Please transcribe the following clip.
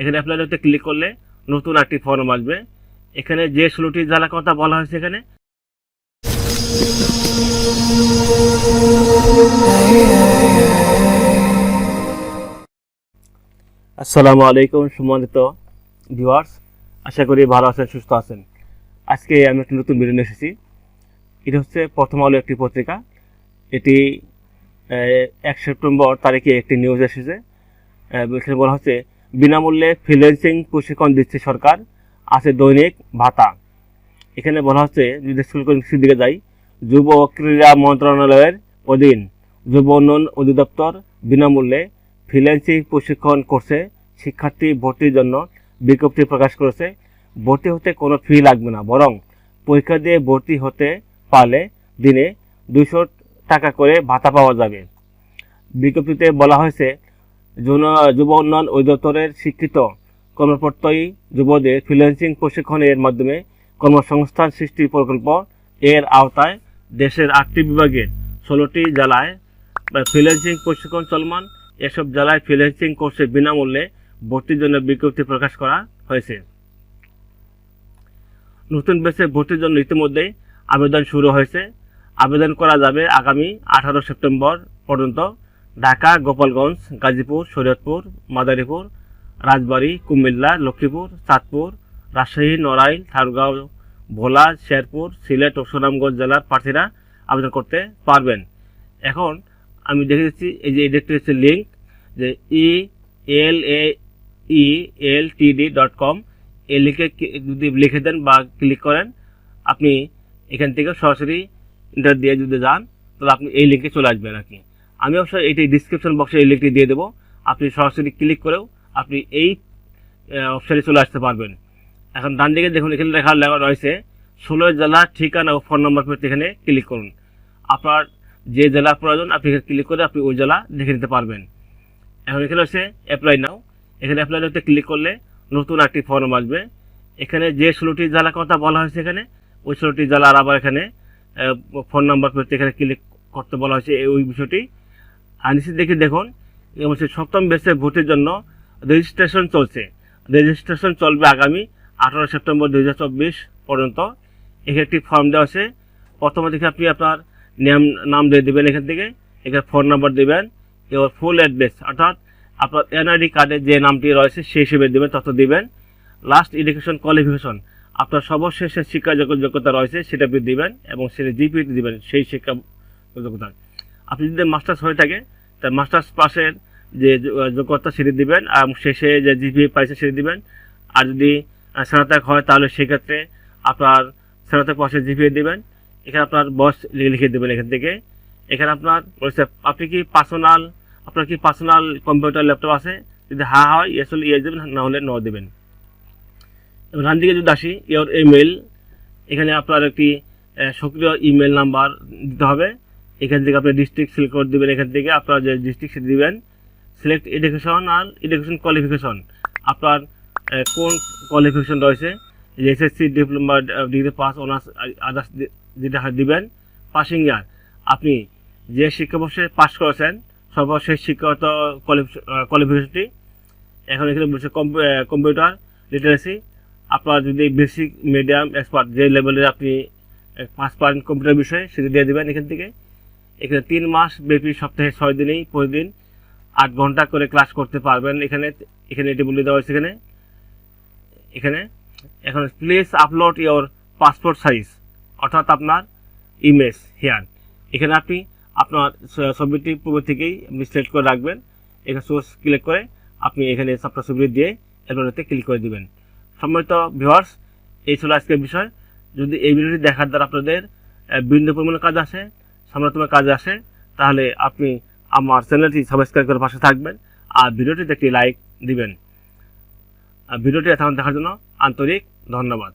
এখানে অ্যাপ্লাইতে ক্লিক করলে নতুন একটি ফর্ম আসবে। এখানে যে ষোলোটি জেলার কথা বলা হয়েছে এখানে। আসসালামু আলাইকুম সম্মানিত ভিউয়ার্স আশা করি ভালো আছেন, সুস্থ আছেন। আজকে আমি একটি নতুন ভিডিও নিয়ে এসেছি। এটা হচ্ছে প্রথম আলো একটি পত্রিকা। এটি এক সেপ্টেম্বর তারিখে একটি নিউজ এসেছে। এখানে বলা হচ্ছে বিনামূল্যে ফ্রিল্যান্সিং প্রশিক্ষণ দিচ্ছে সরকার, আছে দৈনিক ভাতা। এখানে বলা হচ্ছে, যদি স্কুল কর্মসূচির দিকে যাই, যুব ক্রীড়া মন্ত্রণালয়ের অধীন যুব উন্নয়ন অধিদপ্তর বিনামূল্যে ফ্রিল্যান্সিং প্রশিক্ষণ করছে, শিক্ষার্থী ভর্তির জন্য বিজ্ঞপ্তি প্রকাশ করেছে। ভর্তি হতে কোনো ফি লাগবে না, বরং পরীক্ষা দিয়ে ভর্তি হতে পারলে দিনে দুশো টাকা করে ভাতা পাওয়া যাবে। বিজ্ঞপ্তিতে বলা হয়েছে যুব উন্নয়ন অধিদপ্তরের শিক্ষিত কর্মকর্তাই যুবদের ফ্রিল্যান্সিং প্রশিক্ষণের মাধ্যমে কর্মসংস্থান সৃষ্টি প্রকল্প এর আওতায় দেশের আটটি বিভাগের ষোলোটি জেলায় ফ্রিল্যান্সিং প্রশিক্ষণ চলমান। এসব জেলায় ফ্রিল্যান্সিং কোর্সে বিনামূল্যে ভর্তির জন্য বিজ্ঞপ্তি প্রকাশ করা হয়েছে। নতুন বেসে ভর্তির জন্য ইতিমধ্যেই আবেদন শুরু হয়েছে। আবেদন করা যাবে আগামী আঠারো সেপ্টেম্বর পর্যন্ত। ঢাকা, গোপালগঞ্জ, গাজীপুর, শরীয়তপুর, মাদারীপুর, রাজবাড়ী, কুমিল্লা, লক্ষ্মীপুর, চাঁদপুর, রাজশাহী, নড়াইল ঠাকুরগাঁও ভোলা শেরপুর, সিলেট ও সুনামগঞ্জ জেলার প্রার্থীরা আবেদন করতে পারবেন। এখন আমি দেখে দিচ্ছি, এই যে এটা হচ্ছে লিঙ্ক যে ই এল এ ই এল টি ডি ডট কম লিঙ্কে কি- যদি লিখে দেন বা ক্লিক করেন, আপনি এখান থেকে সরাসরি ইন্টার দিয়ে যদি যান, তাহলে আপনি এই লিঙ্কে চলে আসবেন আর কি। আমি অবশ্যই এইটি ডিসক্রিপশন বক্সে এই লিঙ্কটি দিয়ে দেবো। আপনি সরাসরি ক্লিক করেও আপনি এই অপশানে চলে আসতে পারবেন। এখন ডান দিকে দেখুন, এখানে লেখা লেখা রয়েছে, ষোলো জেলার ঠিকানা ও ফোন নম্বর পেতে এখানে ক্লিক করুন। আপনার যে জেলার প্রয়োজন, আপনি এখানে ক্লিক করে আপনি ওই জেলা দেখে নিতে পারবেন। এখন এখানে হচ্ছে অ্যাপ্লাই নাও এখানে অ্যাপ্লাই নাওতে ক্লিক করলে নতুন একটি ফর্ম আসবে। এখানে যে ষোলোটি জেলার কথা বলা হয়েছে এখানে, ওই ষোলোটি জেলার আবার এখানে ফোন নাম্বার পেতে এখানে ক্লিক করতে বলা হয়েছে। ওই বিষয়টি আর নিচে দেখে দেখুন হচ্ছে সপ্তম বেসে ভোটের জন্য রেজিস্ট্রেশন চলছে। রেজিস্ট্রেশন চলবে আগামী আঠারো সেপ্টেম্বর দু হাজার চব্বিশ পর্যন্ত। এখানে একটি ফর্ম দেওয়া আছে। প্রথমে দেখে আপনি আপনার নাম নাম দিয়ে দেবেন এখান থেকে। এখানে ফোন নাম্বার দেবেন এবার ফুল অ্যাড্রেস অর্থাৎ আপনার এনআইডি কার্ডে যে নামটি রয়েছে সেই হিসেবে দেবেন তত দিবেন। লাস্ট এডুকেশন কোয়ালিফিকেশন আপনার সর্বশেষে শিক্ষা যোগ্যতা রয়েছে সেটা আপনি দিবেন, এবং সেটা জিপি দিবেন, সেই শিক্ষা যোগ্যতা। আপনি যদি মাস্টার্স হয়ে থাকে, তা মাস্টার্স পাশের যে যোগ্যতা সেটি দিবেন আর শেষে যে জিপি পাইছে সেটি দিবেন। আর যদি স্নাতক হয়, তাহলে সেক্ষেত্রে আপনার স্নাতক পাসের জিপিএ দিবেন। এখানে আপনার বয়স লিখে দেবেন এখান থেকে। এখানে আপনার বলছে, আপনি কি পার্সোনাল আপনার কি পার্সোনাল কম্পিউটার ল্যাপটপ আছে? যদি হা হয় ইয়েস হলে ইয়েস দেবেন, না হলে ন দেবেন। এবার ডান দিকে যদি আসি ইয়োর ইমেল এখানে আপনার একটি সক্রিয় ইমেল নাম্বার দিতে হবে। এখান থেকে আপনি ডিস্ট্রিক্ট সিলেক্ট করে দেবেন, এখান থেকে আপনার যে ডিস্ট্রিক্ট সেটা দিবেন। সিলেক্ট এডুকেশন আর এডুকেশন কোয়ালিফিকেশন আপনার কোন কোয়ালিফিকেশন রয়েছে? SSC diploma degree pass honours others যেটা দিবেন পাসিং ইয়ার আপনি যে শিক্ষাবর্ষে পাস করেছেন, সর্বশেষ শিক্ষাগত কোয়ালিফিকেশনটি এখন এখানে বলছে কম্পিউটার লিটারেসি আপনার যদি বেসিক মিডিয়াম এক্সপার্ট যে লেভেলের আপনি পাস পারেন কম্পিউটার বিষয়ে, সেটা দিয়ে দেবেন এখান থেকে। এখানে তিন মাস ব্যাপী সপ্তাহে ছয় দিনেই প্রতিদিন আট ঘণ্টা করে ক্লাস করতে পারবেন এখানে এখানে এটি বলে দেওয়া হয়েছে এখানে। এখানে। এখন please upload your passport size অর্থাৎ আপনার ইমেজ হেয়ার এখানে আপনি আপনার ছবিটি পূর্ব থেকেই আপনি সিলেক্ট করে রাখবেন। এখানে সোর্স ক্লিক করে আপনি এখানে সবটা ছবি দিয়ে এরপরেতে ক্লিক করে দিবেন। সম্মানিত ভিউয়ার্স এই ছিল আজকের বিষয়। যদি এই ভিডিওটি দেখার দ্বারা আপনাদের বিভিন্ন পরিমাণে কাজ আসে সামনাত্মক কাজে আসে, তাহলে আপনি আমার চ্যানেলটি সাবস্ক্রাইব করে পাশে থাকবেন আর ভিডিওটিতে একটি লাইক দিবেন। আর ভিডিওটি এখন দেখার জন্য আন্তরিক ধন্যবাদ।